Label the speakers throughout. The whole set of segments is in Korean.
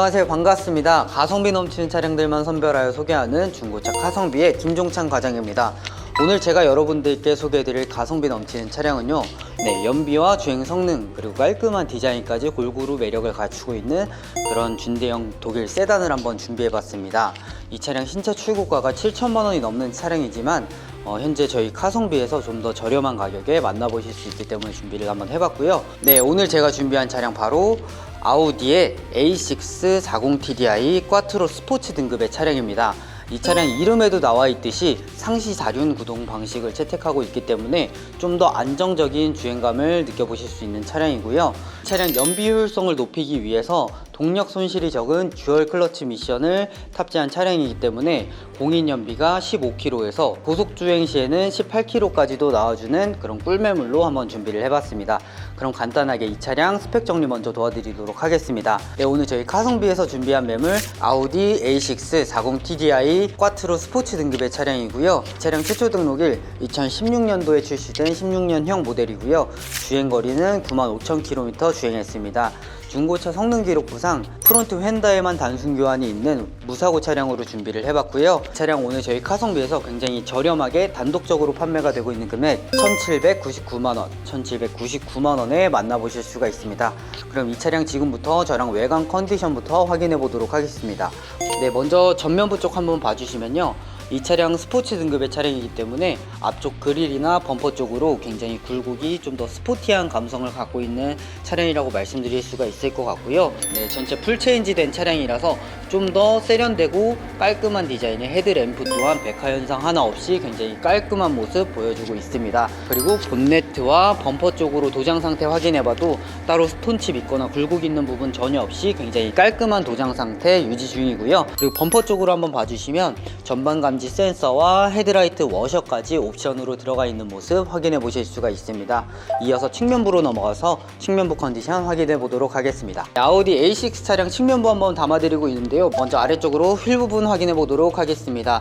Speaker 1: 안녕하세요. 반갑습니다. 가성비 넘치는 차량들만 선별하여 소개하는 중고차 가성비의 김종찬 과장입니다. 오늘 제가 여러분들께 소개해드릴 가성비 넘치는 차량은요 네, 연비와 주행 성능 그리고 깔끔한 디자인까지 골고루 매력을 갖추고 있는 그런 준대형 독일 세단을 한번 준비해봤습니다. 이 차량 신차 출고가가 7천만 원이 넘는 차량이지만 어, 현재 저희 카성비에서 좀 더 저렴한 가격에 만나보실 수 있기 때문에 준비를 한번 해봤고요. 네 오늘 제가 준비한 차량 바로 아우디의 A6 40TDI 꽈트로 스포츠 등급의 차량입니다. 이 차량 이름에도 나와 있듯이 상시 다륜 구동 방식을 채택하고 있기 때문에 좀 더 안정적인 주행감을 느껴보실 수 있는 차량이고요. 이 차량 연비 효율성을 높이기 위해서 동력 손실이 적은 듀얼 클러치 미션을 탑재한 차량이기 때문에 공인 연비가 15km에서 고속 주행 시에는 18km까지도 나와주는 그런 꿀매물로 한번 준비를 해봤습니다. 그럼 간단하게 이 차량 스펙 정리 먼저 도와드리도록 하겠습니다. 네, 오늘 저희 카성비에서 준비한 매물 아우디 A6 40TDI 꽈트로 스포츠 등급의 차량이고요. 이 차량 최초 등록일 2016년도에 출시된 16년형 모델이고요. 주행 거리는 95,000km 주행했습니다. 중고차 성능 기록부상 프론트 휀다에만 단순 교환이 있는 무사고 차량으로 준비를 해봤고요. 이 차량 오늘 저희 카성비에서 굉장히 저렴하게 단독적으로 판매가 되고 있는 금액 1,799만원, 1,799만원에 만나보실 수가 있습니다. 그럼 이 차량 지금부터 저랑 외관 컨디션부터 확인해 보도록 하겠습니다. 네, 먼저 전면부 쪽 한번 봐주시면요. 이 차량 스포츠 등급의 차량이기 때문에 앞쪽 그릴이나 범퍼 쪽으로 굉장히 굴곡이 좀 더 스포티한 감성을 갖고 있는 차량이라고 말씀드릴 수가 있을 것 같고요. 네, 전체 풀 체인지 된 차량이라서 좀 더 세련되고 깔끔한 디자인의 헤드램프 또한 백화 현상 하나 없이 굉장히 깔끔한 모습 보여주고 있습니다. 그리고 본네트와 범퍼 쪽으로 도장 상태 확인해봐도 따로 스톤칩 있거나 굴곡 있는 부분 전혀 없이 굉장히 깔끔한 도장 상태 유지 중이고요. 그리고 범퍼 쪽으로 한번 봐주시면 전방 감지 센서와 헤드라이트 워셔까지 옵션으로 들어가 있는 모습 확인해 보실 수가 있습니다. 이어서 측면부로 넘어가서 측면부 컨디션 확인해 보도록 하겠습니다. 아우디 A6 차량 측면부 한번 담아드리고 있는데요. 먼저 아래쪽으로 휠 부분 확인해 보도록 하겠습니다.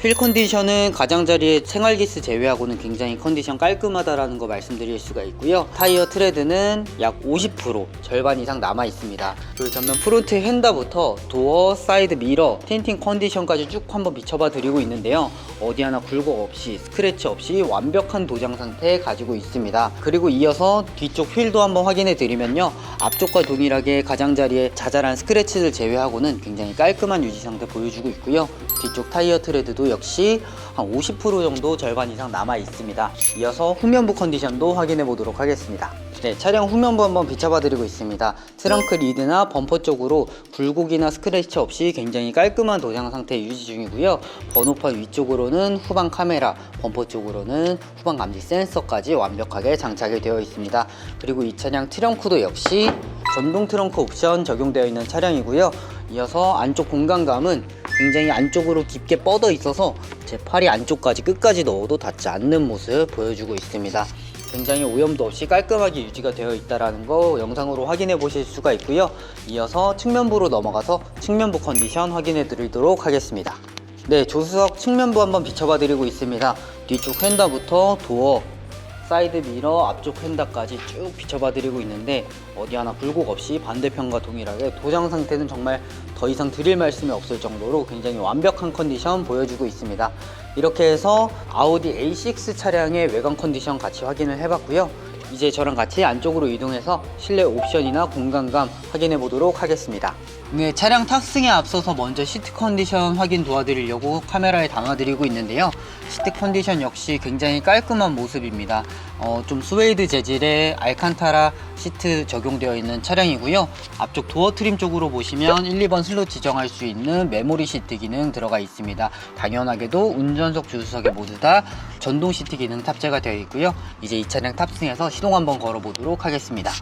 Speaker 1: 휠 컨디션은 가장자리의 생활기스 제외하고는 굉장히 컨디션 깔끔하다라는 거 말씀드릴 수가 있고요. 타이어 트레드는 약 50% 절반 이상 남아 있습니다. 그리고 전면 프론트 핸다부터 도어, 사이드 미러, 틴팅 컨디션까지 쭉 한번 비춰봐 드리고 있는데요. 어디 하나 굴곡 없이 스크래치 없이 완벽한 도장 상태 가지고 있습니다. 그리고 이어서 뒤쪽 휠도 한번 확인해 드리면요. 앞쪽과 동일하게 가장자리에 자잘한 스크래치를 제외하고는 굉장히 깔끔한 유지 상태 보여주고 있고요. 뒤쪽 타이어 트레드도 역시 한 50% 정도 절반 이상 남아 있습니다. 이어서 후면부 컨디션도 확인해 보도록 하겠습니다. 네, 차량 후면부 한번 비춰봐 드리고 있습니다. 트렁크 리드나 범퍼 쪽으로 굴곡이나 스크래치 없이 굉장히 깔끔한 도장 상태 유지 중이고요. 번호판 위쪽으로는 후방 카메라, 범퍼 쪽으로는 후방 감지 센서까지 완벽하게 장착이 되어 있습니다. 그리고 이 차량 트렁크도 역시 전동 트렁크 옵션 적용되어 있는 차량이고요. 이어서 안쪽 공간감은 굉장히 안쪽으로 깊게 뻗어 있어서 제 팔이 안쪽까지 끝까지 넣어도 닿지 않는 모습 보여주고 있습니다. 굉장히 오염도 없이 깔끔하게 유지가 되어 있다는 거 영상으로 확인해 보실 수가 있고요. 이어서 측면부로 넘어가서 측면부 컨디션 확인해 드리도록 하겠습니다. 네, 조수석 측면부 한번 비춰봐 드리고 있습니다. 뒤쪽 휀다부터 도어, 사이드 미러, 앞쪽 휀다까지 쭉 비춰봐 드리고 있는데 어디 하나 굴곡 없이 반대편과 동일하게 도장 상태는 정말 더 이상 드릴 말씀이 없을 정도로 굉장히 완벽한 컨디션 보여주고 있습니다. 이렇게 해서 아우디 A6 차량의 외관 컨디션 같이 확인을 해봤고요. 이제 저랑 같이 안쪽으로 이동해서 실내 옵션이나 공간감 확인해 보도록 하겠습니다. 네, 차량 탑승에 앞서서 먼저 시트 컨디션 확인 도와드리려고 카메라에 담아드리고 있는데요. 시트 컨디션 역시 굉장히 깔끔한 모습입니다. 어, 좀 스웨이드 재질의 알칸타라 시트 적용되어 있는 차량이고요. 앞쪽 도어 트림 쪽으로 보시면 1, 2번 슬롯 지정할 수 있는 메모리 시트 기능 들어가 있습니다. 당연하게도 운전석, 주수석에 모두 다 전동 시트 기능 탑재가 되어 있고요. 이제 이 차량 탑승해서 시동 한번 걸어보도록 하겠습니다.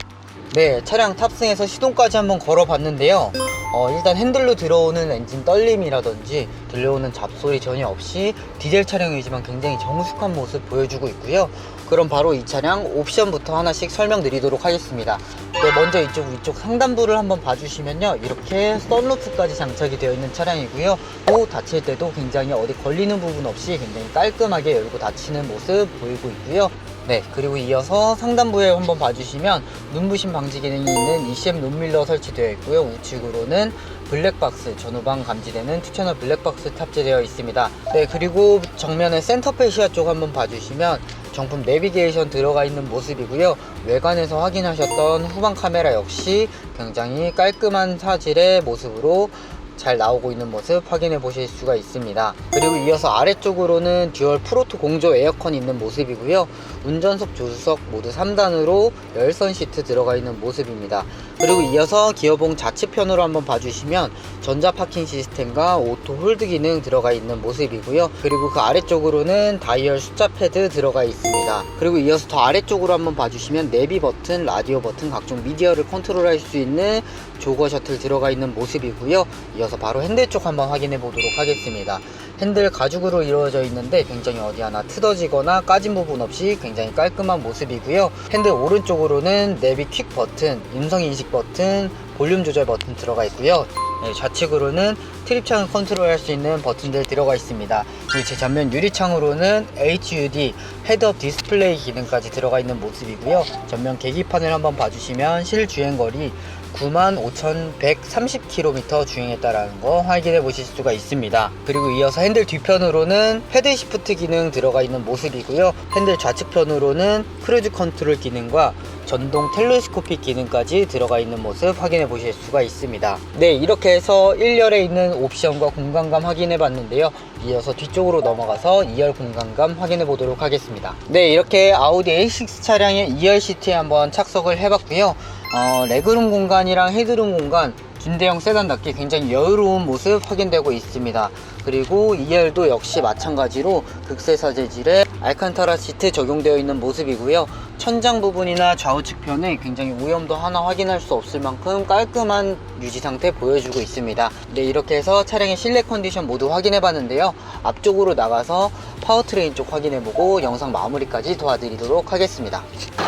Speaker 1: 네, 차량 탑승해서 시동까지 한번 걸어봤는데요. 어, 일단 핸들로 들어오는 엔진 떨림이라든지 들려오는 잡소리 전혀 없이 디젤 차량이지만 굉장히 정숙한 모습 보여주고 있고요. 그럼 바로 이 차량 옵션부터 하나씩 설명드리도록 하겠습니다. 네, 먼저 이쪽 위쪽 상단부를 한번 봐주시면요. 이렇게 썬루프까지 장착이 되어 있는 차량이고요. 또 닫힐 때도 굉장히 어디 걸리는 부분 없이 굉장히 깔끔하게 열고 닫히는 모습 보이고 있고요. 네, 그리고 이어서 상단부에 한번 봐주시면 눈부심 방지 기능이 있는 ECM 룸밀러 설치되어 있고요. 우측으로는 블랙박스, 전후방 감지되는 투채널 블랙박스 탑재되어 있습니다. 네, 그리고 정면에 센터페시아 쪽 한번 봐주시면 정품 내비게이션 들어가 있는 모습이고요. 외관에서 확인하셨던 후방 카메라 역시 굉장히 깔끔한 사질의 모습으로 잘 나오고 있는 모습 확인해 보실 수가 있습니다. 그리고 이어서 아래쪽으로는 듀얼 프로토 공조 에어컨 있는 모습이고요. 운전석, 조수석 모두 3단으로 열선 시트 들어가 있는 모습입니다. 그리고 이어서 기어봉 좌측편으로 한번 봐주시면 전자 파킹 시스템과 오토 홀드 기능 들어가 있는 모습이고요. 그리고 그 아래쪽으로는 다이얼 숫자 패드 들어가 있습니다. 그리고 이어서 더 아래쪽으로 한번 봐주시면 내비 버튼, 라디오 버튼, 각종 미디어를 컨트롤할 수 있는 조거 셔틀 들어가 있는 모습이고요. 이어서 바로 핸들 쪽 한번 확인해 보도록 하겠습니다. 핸들 가죽으로 이루어져 있는데 굉장히 어디 하나 트어지거나 까진 부분 없이 굉장히 깔끔한 모습이고요. 핸들 오른쪽으로는 내비 퀵 버튼, 음성 인식 버튼, 볼륨 조절 버튼 들어가 있고요. 네, 좌측으로는 트립창을 컨트롤할 수 있는 버튼들 들어가 있습니다. 그리고 제 전면 유리창으로는 HUD 헤드업 디스플레이 기능까지 들어가 있는 모습이고요. 전면 계기판을 한번 봐주시면 실주행거리 95,130km 주행했다라는 거 확인해 보실 수가 있습니다. 그리고 이어서 핸들 뒤편으로는 헤드 시프트 기능 들어가 있는 모습이고요. 핸들 좌측편으로는 크루즈 컨트롤 기능과 전동 텔레스코픽 기능까지 들어가 있는 모습 확인해 보실 수가 있습니다. 네, 이렇게 해서 1열에 있는 옵션과 공간감 확인해 봤는데요. 이어서 뒤쪽으로 넘어가서 2열 공간감 확인해 보도록 하겠습니다. 네, 이렇게 아우디 A6 차량의 2열 시트에 한번 착석을 해봤고요. 어, 레그룸 공간이랑 헤드룸 공간 중대형 세단답게 굉장히 여유로운 모습 확인되고 있습니다. 그리고 2열도 역시 마찬가지로 극세사 재질의 알칸타라 시트 적용되어 있는 모습이고요. 천장 부분이나 좌우측 편에 굉장히 오염도 하나 확인할 수 없을 만큼 깔끔한 유지 상태 보여주고 있습니다. 네, 이렇게 해서 차량의 실내 컨디션 모두 확인해 봤는데요. 앞쪽으로 나가서 파워트레인 쪽 확인해 보고 영상 마무리까지 도와드리도록 하겠습니다.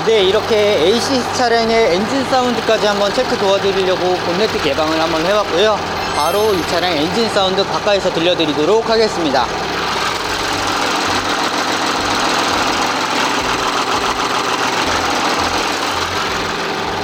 Speaker 1: 네, 이렇게 AC 차량의 엔진 사운드까지 한번 체크 도와드리려고 본네트 개방을 한번 해봤고요. 바로 이 차량 엔진 사운드 가까이서 들려드리도록 하겠습니다.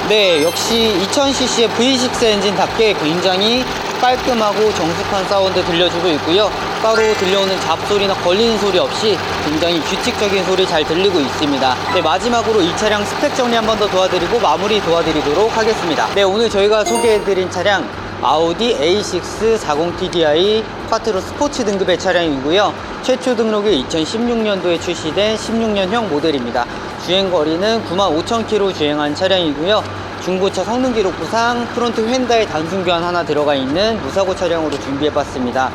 Speaker 1: 네, 역시 2000cc의 V6 엔진답게 굉장히 깔끔하고 정숙한 사운드 들려주고 있고요. 따로 들려오는 잡소리나 걸리는 소리 없이 굉장히 규칙적인 소리 잘 들리고 있습니다. 네, 마지막으로 이 차량 스펙 정리 한 번 더 도와드리고 마무리 도와드리도록 하겠습니다. 네, 오늘 저희가 소개해드린 차량 아우디 A6 40TDI 콰트로 스포츠 등급의 차량이고요. 최초 등록이 2016년도에 출시된 16년형 모델입니다. 주행 거리는 95,000km 주행한 차량이고요. 중고차 성능 기록 부상 프론트 휀다에 단순 교환 하나 들어가 있는 무사고 차량으로 준비해봤습니다.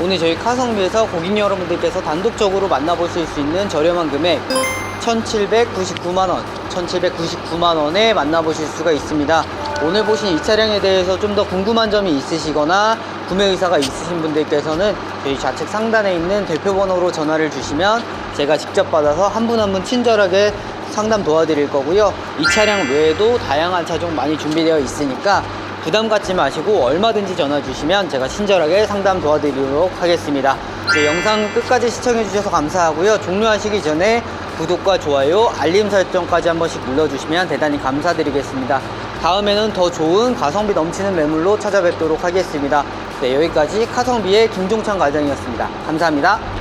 Speaker 1: 오늘 저희 카성비에서 고객 여러분들께서 단독적으로 만나보실 수 있는 저렴한 금액 1799만원, 1799만원에 만나보실 수가 있습니다. 오늘 보신 이 차량에 대해서 좀 더 궁금한 점이 있으시거나 구매 의사가 있으신 분들께서는 저희 좌측 상단에 있는 대표 번호로 전화를 주시면 제가 직접 받아서 한분 한 분 친절하게 상담 도와드릴 거고요. 이 차량 외에도 다양한 차종 많이 준비되어 있으니까 부담 갖지 마시고 얼마든지 전화 주시면 제가 친절하게 상담 도와드리도록 하겠습니다. 네, 영상 끝까지 시청해 주셔서 감사하고요. 종료하시기 전에 구독과 좋아요, 알림 설정까지 한 번씩 눌러주시면 대단히 감사드리겠습니다. 다음에는 더 좋은 가성비 넘치는 매물로 찾아뵙도록 하겠습니다. 네, 여기까지 카성비의 김종찬 과장이었습니다. 감사합니다.